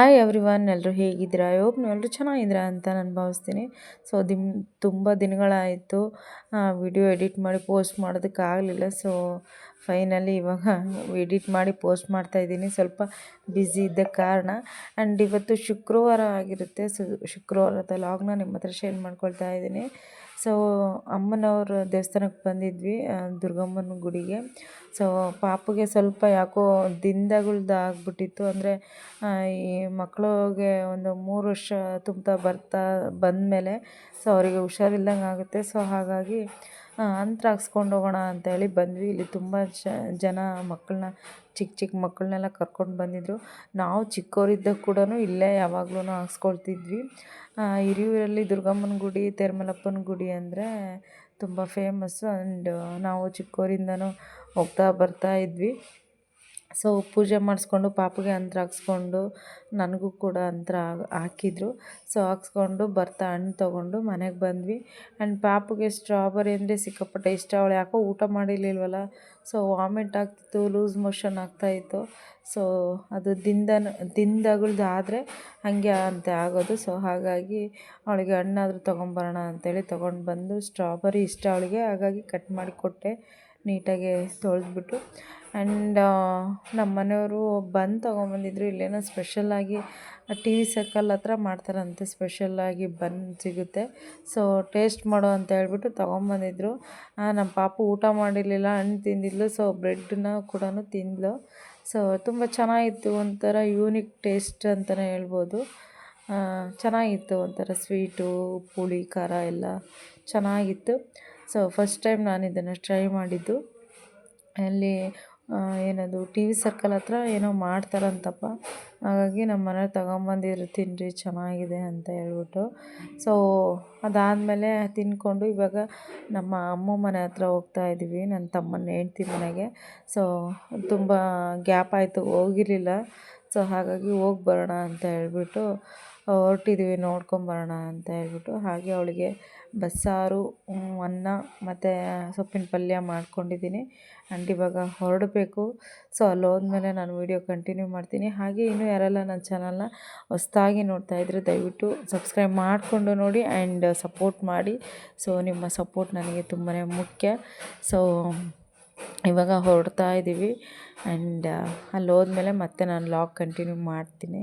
Hi every one ಎಲ್ಲರೂ ಹೇಗಿದ್ದೀರಾ hope ಎಲ್ಲರೂ ಚೆನ್ನಾಗಿದ್ದೀರಾ ಅಂತ ನಾನು ಭಾವಿಸ್ತೀನಿ. ಸೊ ದಿಮ್ ತುಂಬ ದಿನಗಳಾಯಿತು. ವಿಡಿಯೋ ಎಡಿಟ್ ಮಾಡಿ ಪೋಸ್ಟ್ ಮಾಡೋದಕ್ಕಾಗಲಿಲ್ಲ ಸೊ ಫೈನಲಿ ಇವಾಗ ಎಡಿಟ್ ಮಾಡಿ ಪೋಸ್ಟ್ ಮಾಡ್ತಾಯಿದ್ದೀನಿ ಸ್ವಲ್ಪ ಬ್ಯುಸಿ ಇದ್ದ ಕಾರಣ. ಆ್ಯಂಡ್ ಇವತ್ತು ಶುಕ್ರವಾರ ಆಗಿರುತ್ತೆ. ಸೊ ಶುಕ್ರವಾರದ ಲಾಗ್ನ ನಿಮ್ಮ ಹತ್ರ ಶೇರ್ ಮಾಡ್ಕೊಳ್ತಾ ಇದ್ದೀನಿ. ಸೊ ಅಮ್ಮನವ್ರ ದೇವಸ್ಥಾನಕ್ಕೆ ಬಂದಿದ್ವಿ ದುರ್ಗಮ್ಮನ ಗುಡಿಗೆ. ಸೊ ಪಾಪುಗೆ ಸ್ವಲ್ಪ ಯಾಕೋ ದಿಂದಗಳ್ದು ಆಗಿಬಿಟ್ಟಿತ್ತು. ಅಂದರೆ ಈ ಮಕ್ಕಳಿಗೆ ಒಂದು ಮೂರು ವರ್ಷ ತುಂಬ್ತಾ ಬರ್ತಾ ಬಂದಮೇಲೆ, ಸೊ, ಅವರಿಗೆ ಹುಷಾರಿಲ್ದಂಗೆ ಆಗುತ್ತೆ ಸೊ ಹಾಗಾಗಿ ಅಂತ್ರ ಹಾಕ್ಸ್ಕೊಂಡು ಹೋಗೋಣ ಅಂತೇಳಿ ಬಂದ್ವಿ. ಇಲ್ಲಿ ತುಂಬ ಜನ ಮಕ್ಕಳನ್ನ ಚಿಕ್ಕ ಚಿಕ್ಕ ಮಕ್ಕಳನ್ನೆಲ್ಲ ಕರ್ಕೊಂಡು ಬಂದಿದ್ದರು ನಾವು ಚಿಕ್ಕವರಿದ್ದಾಗ ಕೂಡ ಇಲ್ಲೇ ಯಾವಾಗ್ಲೂ ಹಾಕ್ಸ್ಕೊಳ್ತಿದ್ವಿ. ಹಿರಿಯೂರಲ್ಲಿ ದುರ್ಗಮ್ಮನ ಗುಡಿ, ತೇರ್ಮಲಪ್ಪನ ಗುಡಿ ಅಂದರೆ ತುಂಬ ಫೇಮಸ್ಸು ಆ್ಯಂಡ್ ನಾವು ಚಿಕ್ಕವರಿಂದನೂ ಹೋಗ್ತಾ ಬರ್ತಾ ಇದ್ವಿ. ಸೊ ಪೂಜೆ ಮಾಡಿಸ್ಕೊಂಡು ಪಾಪುಗೆ ಅಂತರ ಹಾಕ್ಸ್ಕೊಂಡು ನನಗೂ ಕೂಡ ಅಂತರ ಹಾಕಿದ್ರು. ಸೊ ಹಾಕ್ಸ್ಕೊಂಡು ಬರ್ತಾ ಹಣ್ಣು ತೊಗೊಂಡು ಮನೆಗೆ ಬಂದ್ವಿ. ಆ್ಯಂಡ್ ಪಾಪುಗೆ ಸ್ಟ್ರಾಬೆರಿ ಅಂದರೆ ಸಿಕ್ಕಾಪಟ್ಟೆ ಇಷ್ಟ. ಅವಳು ಯಾಕೋ ಊಟ ಮಾಡಿರಲಿಲ್ವಲ್ಲ. ಸೊ ವಾಮಿಟ್ ಆಗ್ತಿತ್ತು ಲೂಸ್ ಮೋಷನ್ ಆಗ್ತಾಯಿತ್ತು ಸೊ ಅದು ದಿಂದನ ದಿಂದಗಳ್ದು ಆದರೆ ಹಾಗೆ ಅಂತ ಆಗೋದು. ಸೊ ಹಾಗಾಗಿ ಅವಳಿಗೆ ಹಣ್ಣಾದರೂ ತೊಗೊಂಬರೋಣ ಅಂತೇಳಿ ತೊಗೊಂಡು ಬಂದು ಸ್ಟ್ರಾಬೆರಿ ಇಷ್ಟ ಅವಳಿಗೆ. ಹಾಗಾಗಿ ಕಟ್ ಮಾಡಿ ಕೊಟ್ಟೆ, ನೀಟಾಗಿ ತೊಳೆದ್ಬಿಟ್ಟು. ಆ್ಯಂಡ್ ನಮ್ಮ ಮನೆಯವರು ಬಂದು ತೊಗೊಂಬಂದಿದ್ರು. ಇಲ್ಲೇನೋ ಸ್ಪೆಷಲ್ಲಾಗಿ ಟಿ ವಿ ಸರ್ಕಲ್ ಹತ್ರ ಮಾಡ್ತಾರಂತೆ ಸ್ಪೆಷಲ್ಲಾಗಿ ಬನ್ ಸಿಗುತ್ತೆ. ಸೊ ಟೇಸ್ಟ್ ಮಾಡೋ ಅಂತ ಹೇಳ್ಬಿಟ್ಟು ತೊಗೊಂಬಂದಿದ್ರು. ನಮ್ಮ ಪಾಪು ಊಟ ಮಾಡಿರಲಿಲ್ಲ, ಹಣ್ಣು ತಿಂದಿದ್ಲು. ಸೊ ಬ್ರೆಡ್ನ ಕೂಡ ತಿಂದಳು ಸೊ ತುಂಬ ಚೆನ್ನಾಗಿತ್ತು ಒಂಥರ ಯೂನಿಕ್ ಟೇಸ್ಟ್ ಅಂತಲೇ ಹೇಳ್ಬೋದು. ಚೆನ್ನಾಗಿತ್ತು ಒಂಥರ ಸ್ವೀಟು ಪುಳಿ, ಖಾರ ಎಲ್ಲ ಚೆನ್ನಾಗಿತ್ತು. ಸೊ ಫಸ್ಟ್ ಟೈಮ್ ನಾನು ಇದನ್ನು ಟ್ರೈ ಮಾಡಿದ್ದು. ಅಲ್ಲಿ ಏನದು ಟಿ ವಿ ಸರ್ಕಲ್ ಹತ್ರ ಏನೋ ಮಾಡ್ತಾರಂತಪ್ಪ. ಹಾಗಾಗಿ ನಮ್ಮ ಮನೆಯವ್ರು ತಗೊಂಬಂದಿರು ತಿನ್ನಿರಿ ಚೆನ್ನಾಗಿದೆ ಅಂತ ಹೇಳ್ಬಿಟ್ಟು. ಸೊ ಅದಾದಮೇಲೆ ತಿಂದ್ಕೊಂಡು ಇವಾಗ ನಮ್ಮ ಅಮ್ಮ ಮನೆ ಹತ್ರ ಹೋಗ್ತಾ ಇದ್ದೀವಿ ನನ್ನ ತಮ್ಮನ ಹೆಂಡ್ತಿ ಮನೆಗೆ. ಸೊ ತುಂಬ ಗ್ಯಾಪ್ ಆಯಿತು, ಹೋಗಿರಲಿಲ್ಲ. ಸೊ ಹಾಗಾಗಿ ಹೋಗಿ ಬರೋಣ ಅಂತ ಹೇಳ್ಬಿಟ್ಟು ಹೊರಟಿದ್ದೀವಿ ನೋಡ್ಕೊಂಬರೋಣ ಅಂತ ಹೇಳ್ಬಿಟ್ಟು. ಹಾಗೆ ಅವಳಿಗೆ ಬಸ್ಸಾರು ಅನ್ನ ಮತ್ತು ಸೊಪ್ಪಿನ ಪಲ್ಯ ಮಾಡ್ಕೊಂಡಿದ್ದೀನಿ. ಆ್ಯಂಡ್ ಇವಾಗ ಹೊರಡಬೇಕು. ಸೊ ಅಲ್ಲಿ ಹೋದ್ಮೇಲೆ ನಾನು ವೀಡಿಯೋ ಕಂಟಿನ್ಯೂ ಮಾಡ್ತೀನಿ. ಹಾಗೆ ಇನ್ನೂ ಯಾರೆಲ್ಲ ನನ್ನ ಚಾನಲ್ನ ಹೊಸ್ದಾಗಿ ನೋಡ್ತಾಯಿದ್ರೆ ದಯವಿಟ್ಟು ಸಬ್ಸ್ಕ್ರೈಬ್ ಮಾಡಿಕೊಂಡು ನೋಡಿ ಆ್ಯಂಡ್ ಸಪೋರ್ಟ್ ಮಾಡಿ. ಸೊ ನಿಮ್ಮ ಸಪೋರ್ಟ್ ನನಗೆ ತುಂಬಾ ಮುಖ್ಯ. ಸೊ ಇವಾಗ ಹೊರಡ್ತಾ ಇದ್ದೀವಿ ಆ್ಯಂಡ್ ಅಲ್ಲಿ ಹೋದ್ಮೇಲೆ ಮತ್ತೆ ನಾನು ಲಾಗ್ ಕಂಟಿನ್ಯೂ ಮಾಡ್ತೀನಿ.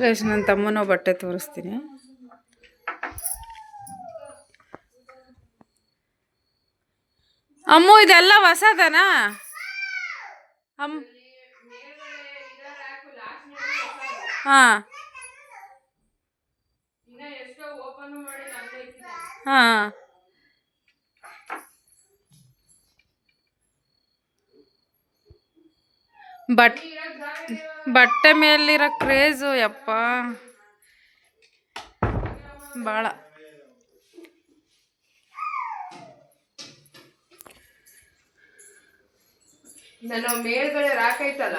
ಗೈಸ್ ನನ್ನ ತಮ್ಮನ ಬಟ್ಟೆ ತೋರಿಸ್ತೀನಿ. ಅಮ್ಮು ಇದೆಲ್ಲ ಹೊಸದನ? ಅಮ್ಮ ಹಾಂ. ಹಾಂ. ಬಟ್ ಬಟ್ಟೆ ಮೇಲಿರೋ ಕ್ರೇಜು ಯಪ್ಪ. ಭಾಳ ಮೇಲ್ಗಡೆ ರಾಕೈತಲ್ಲ ಐತಲ್ಲ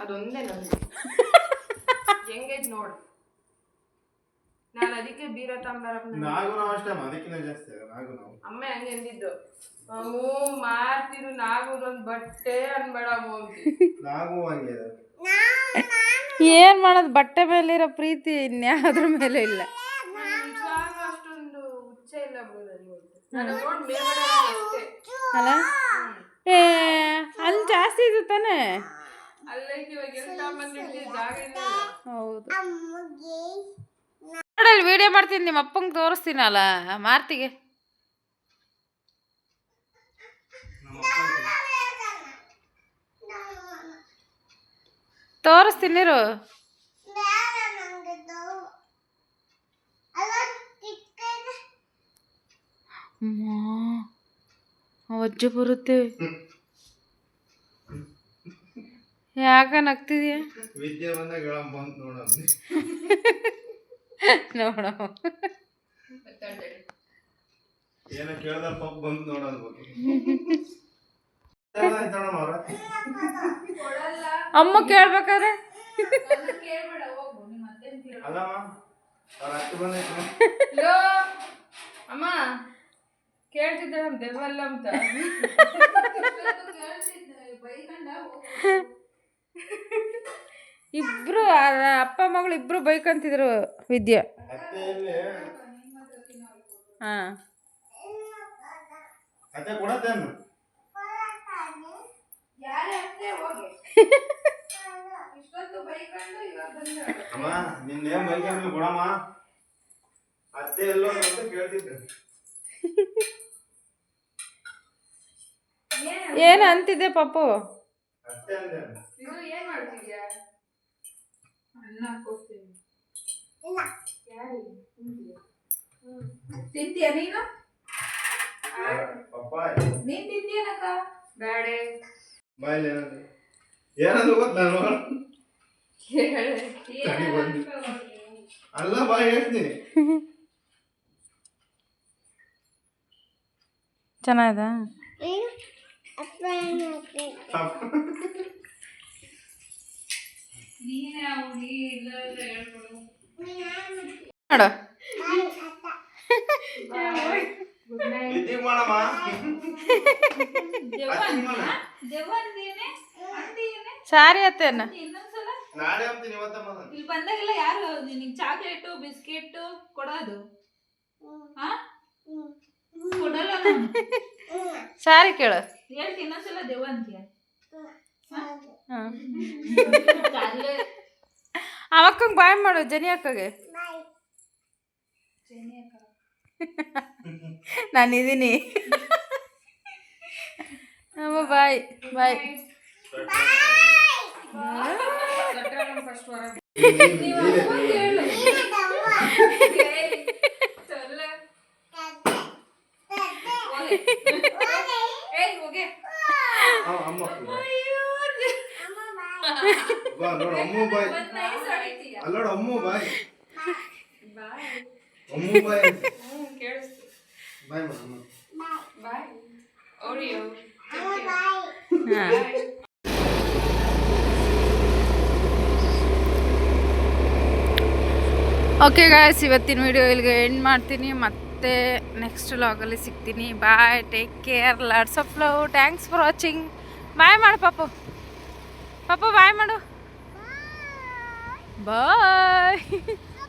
ಅದೊಂದೇ ನಮ್ಗೆ ಹೆಂಗೈತ್ ನೋಡು. ನಾನು ಅದಕ್ಕೆ ಬೀರ ತಾಂಬಾರ ನಾಗು ನಾವು ಅಷ್ಟೇ ಅದಕ್ಕಿಂತ ಜಾಸ್ತಿ ಅಲ್ಲ ನಾಗು ನಾವು ಅಮ್ಮ ಹಂಗೆ ಅಂದಿದ್ದು. ಅಮ್ಮು ಮಾರ್ತಿರು ಒಂದು ಬಟ್ಟೆ ಅನ್ಬೇಡ ಅಂತ ನಾಗು ಹಂಗೆ ಏನ್ ಏನು ಮಾಡೋದು ಬಟ್ಟೆ ಮೇಲಿರೋ ಪ್ರೀತಿ ಇನ್ಯಾವ್ದ್ರ ಮೇಲೆ ಇಲ್ಲ. ಅಷ್ಟೊಂದು ಹುಚ್ಚ ಇಲ್ಲ ಅಲ್ಲ ಏ ಅಲ್ಲಿ ಜಾಸ್ತಿ ಇದೆ ತಾನೆ? ಹೌದು. ನೋಡಲ್ಲಿ ವಿಡಿಯೋ ಮಾಡ್ತೀನಿ ನಿಮ್ಮ ಅಪ್ಪಂಗೆ ತೋರಿಸ್ತೀನಲ್ಲ ಮಾರ್ತಿಗೆ. ತೋರಿಸ್ತೀನಿರು ಅಜ್ಜ ಬರುತ್ತೆ. ಯಾಕ ನಗ್ತಿದ್ಯಾ? ವಿದ್ಯೆ ಬಂದಾಗ ಹೇಳ ಬಂತು ನೋಡ. ಏನೋ ಕೇಳ್ದ ಪಾಪ ಬಂದು ನೋಡೋದು ಅಮ್ಮ ಕೇಳ್ಬೇಕಾದ್ರೆ? ಅಮ್ಮ ಹೋಗು ನಿಮ್ಮ ದೇವಲ್ಲ ಕೇಳ್ತಿದ್ದ ಅಂತ ಇಬ್ರು ಆ ಅಪ್ಪ ಮಗಳು ಇಬ್ರು ಬೈಕಂತಿದ್ರು ವಿದ್ಯಾ. ಹಾಂ. ಎಲ್ಲಿ ಅತ್ತೆ ಕೊಡತ್ತೇನು? ಯಾರೇ ಅತ್ತೆ ಹೋಗಿ ಇಷ್ಟೊತ್ತು ಬೈಕೊಂಡು ಇವಾಗ ಬಂದ ಅಮ್ಮ ನಿನ್ನೇನ್ ಬೈಕಂದ್ರೆ ಕೊಡಮ್ಮ ಅತ್ತೆ ಎಲ್ಲೋ ಅಂತ ಕೇಳ್ತಿದ್ದೆ ಏನು ಅಂತಿದ್ದೆ ಪಾಪು? ಏನ್ ಮಾಡ್ತಿದ್ಯಾ? ಅನ್ನ ಕೊಡ್ತೀನಿ ತಿಂತೀಯ ನೀನು? ನೀನ್ ತಿಂತೀಯನಕ್ಕ? ಬ್ಯಾಡೆ ಬಾಯಲ್ಲಿ ಏನಂದ್ರೆ? ಏನಂದ್ರೆ ಗೊತ್ತಾ ನೋಡು ತಡಿ ಬಂದು. ಅಲ್ಲ ಬಾಯ್ ಹೇಳ್ತೀನಿ. ಚೆನ್ನಾಗಿದೆ ಅಪ್ಪ. ನೋಡು. ಸಾರಿ ಅತ್ತೇನ ಇಲ್ಲಿ ಬಂದಾಗೆಲ್ಲ ಯಾರು ನಿನಗೆ ಚಾಕ್ಲೇಟು ಬಿಸ್ಕೆಟ್ ಕೊಡೋದು? ಹಾ ಕೊಡಲ್ಲ ನಾನು. ಸಾರಿ ಕೇಳು. ಹೇಳ್ತಿ ಇನ್ನೊಂದ್ಸಲ ದೆವ್ವ ಅಂತೀಯ. ಅವಕ್ಕಂಗೆ ಬಾಯ್ ಮಾಡು ಜನಿ ಅಕ್ಕಗೆ. ನಾನಿದ್ದೀನಿ ಅಮ್ಮ ಬಾಯ್ ಬಾಯ್. ಫಸ್ಟ್ ವರ ಏಯ್ ಹೋಗೆ. ಅಮ್ಮ. ಬಾ ನೋಡು ಅಮ್ಮು ಬಾಯ್. ಅಲ್ಲೋಡು ಅಮ್ಮು ಬಾಯ್. ಅಮ್ಮು ಬಾಯ್. Bye bye. ಹಾಂ. ಓಕೆ ಗಾಯ್ಸ್ ಇವತ್ತಿನ ವಿಡಿಯೋ ಇಲ್ಲಿಗೆ ಎಂಡ್ ಮಾಡ್ತೀನಿ. ಮತ್ತೆ ನೆಕ್ಸ್ಟ್ ಲಾಗಲ್ಲಿ ಸಿಗ್ತೀನಿ. Bye take care lots of love thanks for watching bye ಮಾಡು ಪಾಪು. ಪಾಪು ಬಾಯ್ ಮಾಡು. ಬಾಯ್.